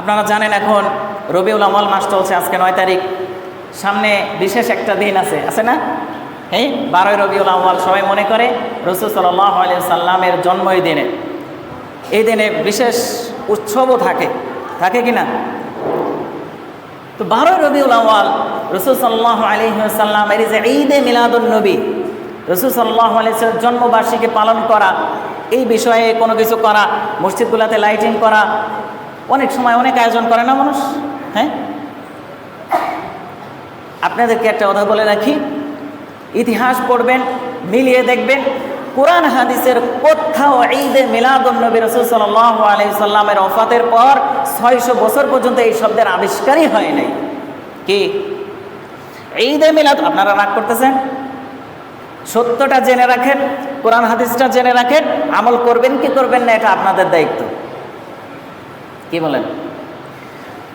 আপনারা জানেন এখন রবিউল আমল মাস চলছে আজকে নয় তারিখ। সামনে বিশেষ একটা দিন আছে আছে না? হ্যাঁ বারোই রবিউল আমল সবাই মনে করে রসুল সাল্লাহ সাল্লামের জন্ম এই দিনে এই দিনে বিশেষ উৎসবও থাকে থাকে কি না তো বারোই রবিউল আওয়াল রসুল সাল্লাহ আলহিহাল্লাম এর যে ঈদে মিলাদুল নবী, রসুল সাল্লাহ আলিয়ার জন্মবার্ষিকী পালন করা, এই বিষয়ে কোনো কিছু করা, মসজিদগুলোতে লাইটিং করা অনেক সময় অনেক আয়োজন করে না মানুষ হ্যাঁ? আপনাদেরকে একটা কথা বলে রাখি, ইতিহাস পড়বেন, মিলিয়ে দেখবেন, কোরআন হাদিসের কোথাও ঈদে মিলাদুল নবী রসুল সাল্লাহ আলি সাল্লামের অফাতের পর ছয়শো বছর পর্যন্ত এই শব্দের আবিষ্কারই হয় নাই। কি? ঈদে মিলাদ, আপনারা রাগ করতেছেন? সত্যটা জেনে রাখেন, কোরআন হাদিসটা জেনে রাখেন, আমল করবেন কি করবেন না, এটা আপনাদের দায়িত্ব। কি বলেন?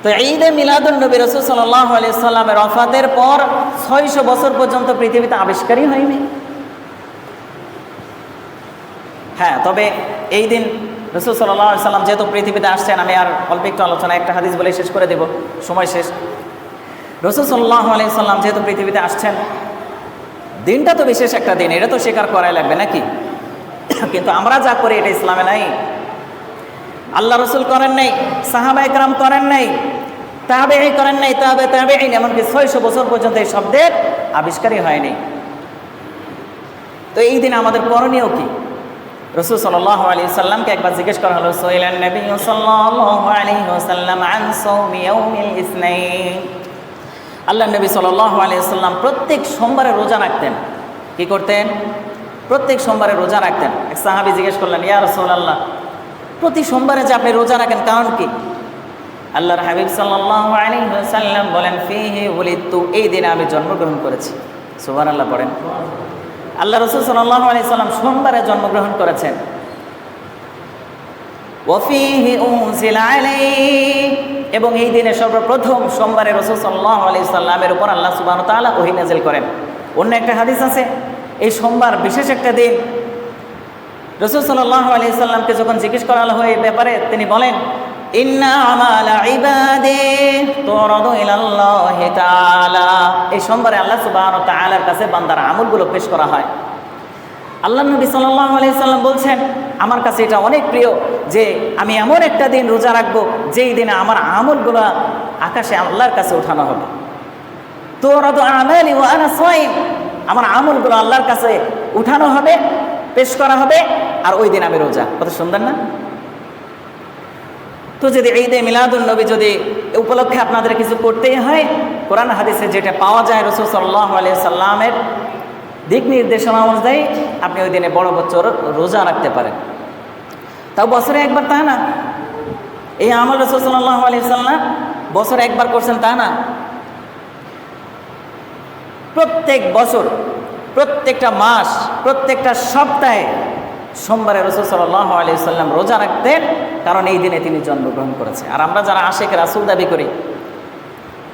তো ঈদে মিলাদুল নবী রসুল সাল্লাহ আলি সাল্লামের অফাতের পর ছয়শো বছর পর্যন্ত পৃথিবীতে আবিষ্কারই হয়নি। হ্যাঁ তবে এই দিন রসুল সাল্লাহ সাল্লাম যেহেতু পৃথিবীতে আসছেন, আমি আর অল্প একটু আলোচনা একটা হাদিস বলে শেষ করে দেব। সময় শেষ। রসুল সাল্লাহ আলি সাল্লাম যেহেতু পৃথিবীতে আসছেন, দিনটা তো বিশেষ একটা দিন, এটা তো স্বীকার করাই লাগবে নাকি? কিন্তু আমরা যা করি, এটা ইসলামে নাই। আল্লাহ রসুল করেন নাই, সাহাবা একরাম করেন নাই তাবে করেন নাই, তাবে তাবে এমনকি ছয়শো বছর পর্যন্ত এই শব্দের আবিষ্কারই হয়নি। তো এই দিন আমাদের করণীয় কি? রসুল সাল্লাহ আলী সাল্লামকে একবার জিজ্ঞেস করা হলো সোহেলান নবী সাল্লাহ আলী সাল্লাম আন সৌমিয়ৌমিল ইসনাইন? আল্লাহ নবী সাল্লাহ আলী সাল্লাম প্রত্যেক সোমবারে রোজা রাখতেন। কি করতেন? প্রত্যেক সোমবারে রোজা রাখতেন। এক সাহাবি জিজ্ঞেস করলেন, ইয়া রসুল আল্লাহ প্রতি সোমবারে যে আপনি রোজা রাখেন, কারণ কি? আল্লাহর হাবিব সাল্লাহ আলী সাল্লাম বলেন, ফিহি তু এই দিনে আমি জন্মগ্রহণ করেছি। সুবার আল্লাহ পড়েন। আল্লাহ রসুল সাল্লাহ আলি সাল্লাম সোমবারে জন্মগ্রহণ করেছেন। ওফিহি এবং এই দিনে সর্বপ্রথম সোমবারে রসুল সাল্লাহ আলি সাল্লামের উপর আল্লাহ সুবাহ তালা ওহি নাজিল করেন। অন্য একটা হাদিস আছে, এই সোমবার বিশেষ একটা দিন রসুল সাল্লাহ আলি সাল্লামকে যখন জিজ্ঞেস করা হলো এই ব্যাপারে, তিনি বলেন আমালা এই সোমবারে আল্লাহ সুবহানাহু ওয়া তাআলার কাছে বান্দার আমলগুলো পেশ করা হয়। আল্লাহ নবী সাল্লাল্লাহু আলাইহি সাল্লাম বলছেন, আমার কাছে এটা অনেক প্রিয় যে আমি এমন একটা দিন রোজা রাখব, যেই দিনে আমার আমলগুলো আকাশে আল্লাহর কাছে উঠানো হবে। তোরদু আমালি ওয়া আনা আমার আমলগুলো আল্লাহর কাছে উঠানো হবে, পেশ করা হবে। আর ওই দিন আমি রোজা। কত সুন্দর না? তো যদি ঈদে মিলাদুল নবী যদি উপলক্ষে আপনাদের কিছু করতেই হয়, কোরআন হাদিসে যেটা পাওয়া যায় রসুল সাল্লাহ আলিয়া সাল্লামের দিক নির্দেশনা অনুযায়ী আপনি ওই দিনে বড় বছর রোজা রাখতে পারেন। তাও বছরে একবার তা না। এই আমল রসুল সাল্লাহ আলিয়া সাল্লাম বছরে একবার করছেন তা না। প্রত্যেক বছর, প্রত্যেকটা মাস, প্রত্যেকটা সপ্তাহে সোমবারে রসুল সাল্লাহ আলি সাল্লাম রোজা রাখতেন, কারণ এই দিনে তিনি জন্মগ্রহণ করেছে। আর আমরা যারা আশেখ রাসুল দাবি করি,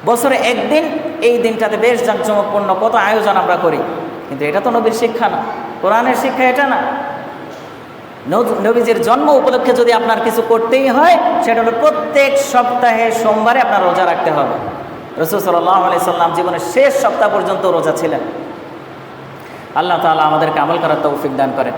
বছরে একদিন এই দিনটাতে বেশ জাঁকজমকপূর্ণ কত আয়োজন আমরা করি। কিন্তু এটা তো নবীর শিক্ষা না, কোরআনের শিক্ষা এটা না। নবীজির জন্ম উপলক্ষে যদি আপনার কিছু করতেই হয়, সেটা হলো প্রত্যেক সপ্তাহে সোমবারে আপনার রোজা রাখতে হবে। রসুল সাল্লাহ আলি সাল্লাম জীবনের শেষ সপ্তাহ পর্যন্ত রোজা ছিলেন। আল্লাহ তালা আমাদেরকে আমল করার তৌফিক দান করেন।